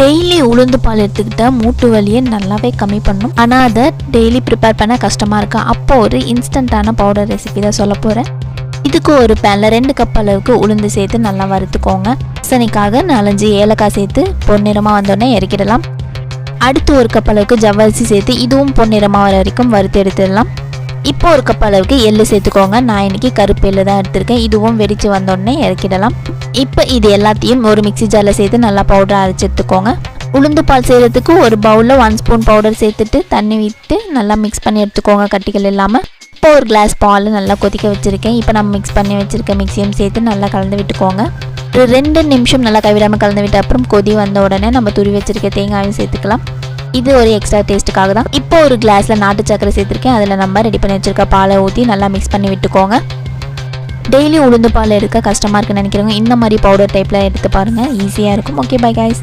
Daily உளுந்து பால் எடுத்துக்கிட்டா மூட்டு வலியை நல்லாவே கம்மி பண்ணும். ஆனால் அதை டெய்லி ப்ரிப்பேர் பண்ண கஷ்டமாக இருக்கா? அப்போ ஒரு இன்ஸ்டண்ட்டான பவுடர் ரெசிபி தான் சொல்ல போகிறேன் இதுக்கு ஒரு பேனில் ரெண்டு கப் அளவுக்கு உளுந்து சேர்த்து நல்லா வறுத்துக்கோங்க. சனிக்காக நாலஞ்சு ஏலக்காய் சேர்த்து பொன்னிறமாக வந்தோடனே இறக்கிடலாம். அடுத்து ஒரு கப் அளவுக்கு ஜவ்வரிசி சேர்த்து இதுவும் பொன்னிறமாக வர வரைக்கும் வறுத்து எடுத்துடலாம். இப்போ ஒரு கப் அளவுக்கு எள்ளு சேர்த்துக்கோங்க. நான் இன்னைக்கு கருப்பு எள்ளு தான் எடுத்திருக்கேன். இதுவும் வெடித்து வந்தோடனே இறக்கிடலாம். இப்போ இது எல்லாத்தையும் ஒரு மிக்ஸி ஜாரில் சேர்த்து நல்லா பவுடர் அரைச்சி எடுத்துக்கோங்க. உளுந்து பால் செய்கிறதுக்கு ஒரு பவுலில் ஒன் ஸ்பூன் பவுடர் சேர்த்துட்டு தண்ணி விட்டு நல்லா மிக்ஸ் பண்ணி எடுத்துக்கோங்க. கட்டிகள் இல்லாமல் இப்போ ஒரு கிளாஸ் பால் நல்லா கொதிக்க வச்சுருக்கேன். இப்போ நம்ம மிக்ஸ் பண்ணி வச்சுருக்க மிக்ஸியும் சேர்த்து நல்லா கலந்து விட்டுக்கோங்க. ஒரு ரெண்டு நிமிஷம் நல்லா கைவிடாமல் கலந்து விட்ட அப்புறம் கொதி வந்த உடனே நம்ம துரி வச்சுருக்க தேங்காயும் சேர்த்துக்கலாம். இது ஒரு எக்ஸ்ட்ரா டேஸ்ட்டுக்காக தான். இப்போ ஒரு கிளாஸில் நாட்டு சக்கரை சேர்த்துருக்கேன். அதில் நம்ம ரெடி பண்ணி வச்சுருக்க பாலை ஊற்றி நல்லா மிக்ஸ் பண்ணி விட்டுக்கோங்க. டெய்லி உளுந்து பால் எடுக்க கஷ்டமாக இருக்குன்னு நினைக்கிறவங்க இந்த மாதிரி பவுடர் டைப்பில் எடுத்து பாருங்கள் ஈஸியாக இருக்கும். Okay bye guys